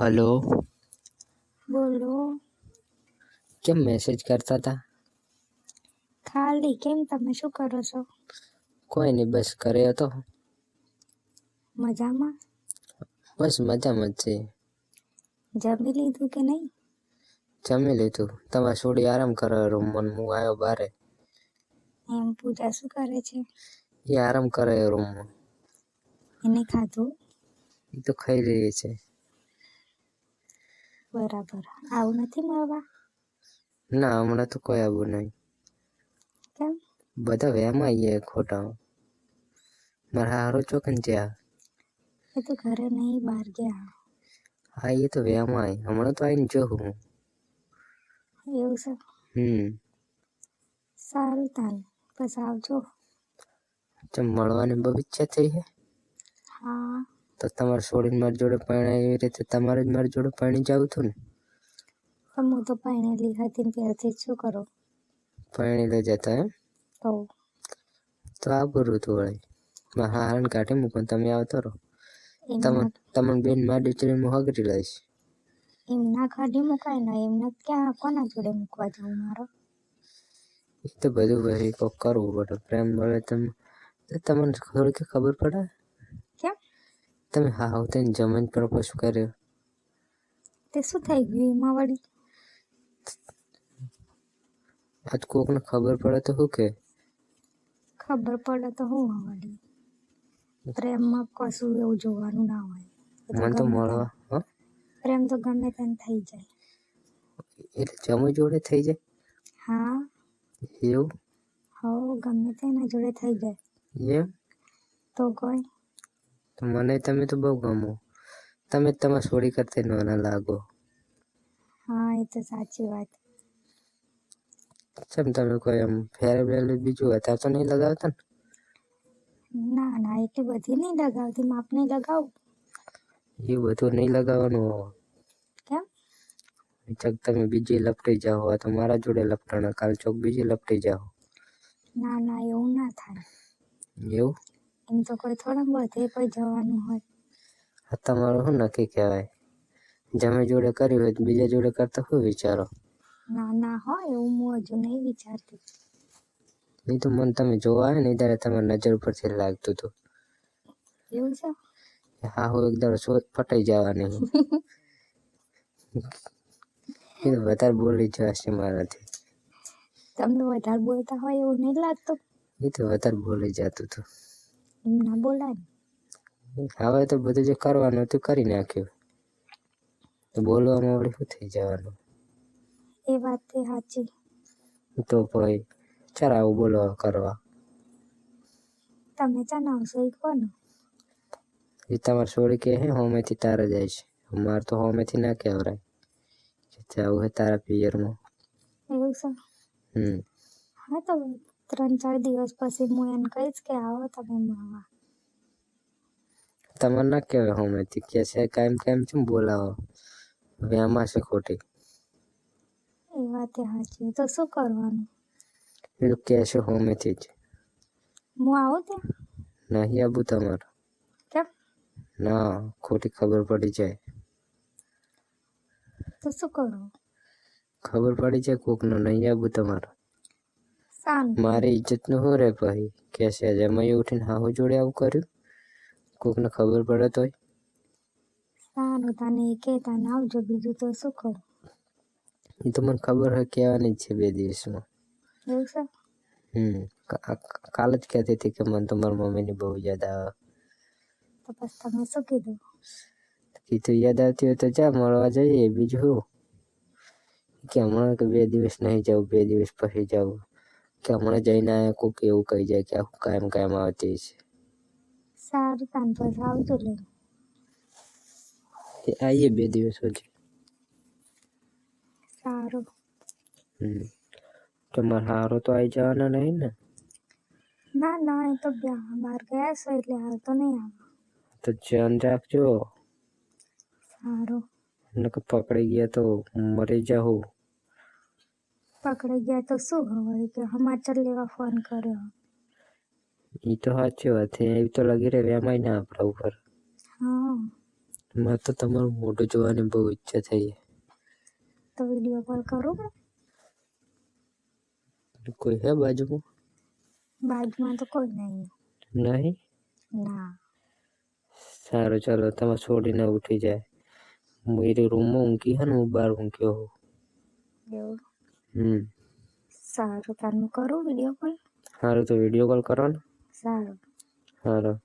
Hello. બોલો. કેમ message કરતા હતા ખાલી કેમ તમે શું કરો છો? કોઈ નહીં બસ કરે હતો. મજામાં? બસ મજામાં જ છે. જમી લીધું કે નહીં? જમી લીધું. તમે છોડી આરામ કરો રૂમમાં હું આવ્યો બારે. એમ પૂજા શું કરે છે? એ આરામ કરે રૂમમાં. એને ખાધું? એ તો ખાઈ રહી છે. બરાબર. આવું નથી મળવા? ના હમણાં તો કોઈ આવું નહીં. કેમ? બધા વ્યામ આવીએ ખોટા. મારા હારો ચોકન જ્યાં. એ તો ઘરે નહીં બહાર ગયા. હા એ તો વહેમાં આવી હમણાં તો આવીને જો હું. એવું છે? હમ. સારું તાન. બસ આવજો. ચમ મળવાની બહુ ઈચ્છા થઈ હે? હા. તો તમારે છોડીને મારી જોડે પરણાય એવી રીતે તમારે જ મારી જોડે પરણી જવું હતું ને? પણ હું તો પહેણેલી હતી ને ત્યારથી શું કરો? પરણી લઈ જતા એમ? તો? તો આ બરું હતું વળી. મારા હારણ કાઢી મૂકો તમે આવતો રહો. તમને તમે તમને બેન મારી દીકરીને હું હગરી લઈશ. એમ ના કાઢી મુકાય ને એમને ક્યાં કોના જોડે મૂકવા જવું મારો? એ તો બધું ભાઈ કોક કરવું પડે. પ્રેમ મળે તમે તમને થોડીક કે ખબર પડે? તમે હા હા તેને જમીન પ્રપોઝ કર્યો? તે શું થઈ ગયું એમાં વળી? આજ કોકને ખબર પડે તો શું કે? ખબર પડે તો હું વળી? પ્રેમમાં કશું એવું જોવાનું ના હોય. મને તો મળવા હા? પ્રેમ તો ગમે તેને થઈ જાય. એટલે જમી જોડે થઈ જાય? હા. એવું? હો ગમે તેના જોડે થઈ જાય. એમ? તો કોઈ તો મને તમે તો બહુ ગમો. તમે તમારા છોડી કરતા નાના લાગો. હા એ તો સાચી વાત. ચમ તમે કોઈ એમ ફેર બીજું અત્યારે તો નહીં લગાવતા ને? ના ના એટલી બધી નહીં લગાવતી. માપને લગાવું? એ બધું નહીં લગાવવાનું કેમ? ચક તમે બીજી લપટી જાઓ તો મારા જોડે લપટાણા કાલ ચોક બીજી લપટી જાઓ. ના ના એવું ના થાય. એવું? એમ તો કોઈ થોડા બધે પણ જવાનું હોય. આ તમારું શું નક્કી કહેવાય? જમે જોડે કર્યું હોય તો બીજા જોડે કરતા શું વિચારો? ના ના હોય એવું હું હજુ નહીં વિચારતી. નહીં તો મન તમે જોવા આવે ને ત્યારે તમારી નજર પરથી લાગતું હતું. એવું છે? હા હું એકદમ શોધ ફટાઈ જવાની એ તો વધારે બોલી જવાશે મારાથી. તમને વધારે બોલતા હોય એવું નહીં લાગતું? એ તો વધારે બોલી જતું હતું. એમ ના બોલાય. હવે તો બધું જે કરવાનું હતું કરી નાખ્યું. તો બોલવામાં વળી શું થઈ જવાનું? એ વાત તે સાચી. તો ભાઈ ચાલ આવું બોલવા કરવા. તમે ચાને આવશો એ કોને? એ તમારે છોડી કે હે હોમેથી તારે જાય છે. અમારે તો હોમેથી ના કહેવરાય કે આવું હે તારા પિયરમાં. એવું છે? હમ. હા તો ત્રણ ચાર દિવસ પછી હું એને કહીશ કે આવો તમે મળવા તમારે ના કહેવાય હોમેથી કે છે કાયમ કાયમ ચમ બોલાવો? હવે આમાં છે ખોટી. એ વાત તે સાચી. તો શું કરવાનું? પેલું કે છે હોમેથી જ. હું આવું ત્યાં? નહીં આવું તમારે. કેમ? ના ખોટી ખબર પડી જાય. તો શું કરું? ખબર પડી જાય કોકનો નહીં આવું તમારે. મારી ઇજ્જતનું શું રે ભાઈ? કે છે જમાઈ ઉઠીને હાહુ જોડે આવું કર્યું? કોકને ખબર પડે તોય. સારું તને એ કે તને આવજો બીજું તો શું કરું? એ તો મને ખબર હોય કહેવાની જ છે બે દિવસમાં. એવું છે? હમ કાલ જ કહેતી હતી કે મને તો મારી મમ્મીની બહુ યાદ આવે. તો બસ તમે શું કીધું? કીધું યાદ આવતી હોય તો જા મળવા જઈએ બીજું કે હમણાં કે બે દિવસ નહીં જાઉં બે દિવસ પછી જાઉં. કે હમણાં જઈને આયા કોક એવું કહી જાય કે આખું કાયમ કાયમ આવતી છે. સારું તાન પછી આવજો લે. એ આવીએ બે દિવસ પછી સારું. હમ. તમારે હારો તો આવી જવાના નહીં ને? ના ના એ તો બહાર ગયા છે એટલે હાલ તો નહીં આવે. તો ધ્યાન રાખજો. સારું. નકર પકડી ગયા તો મરી જાઉં પકડાઈ ગયા તો શું હવે કે સમાચાર લેવા ફોન કર્યો. એ તો સાચી વાત છે. એવી તો લગી રહે એમાંય ના આપણા ઉપર. હા. મારે તો તમારું મોઢું જોવાની બહુ ઈચ્છા થઈ. તો વીડિયો કોલ કરું? કોઈ હે બાજુમાં? બાજુમાં તો કોઈ નહીં. નહીં? ના. સારું ચાલો તમે છોડીને ઉઠી જાય. હું રૂમમાં ઊંઘી હે ને હું બહાર ઊંઘ્યો હોઉં. એવું? હમ. સારું તારું કરું વીડિયો કોલ સારું તો વીડિયો કોલ કરો ને. સારું. સારું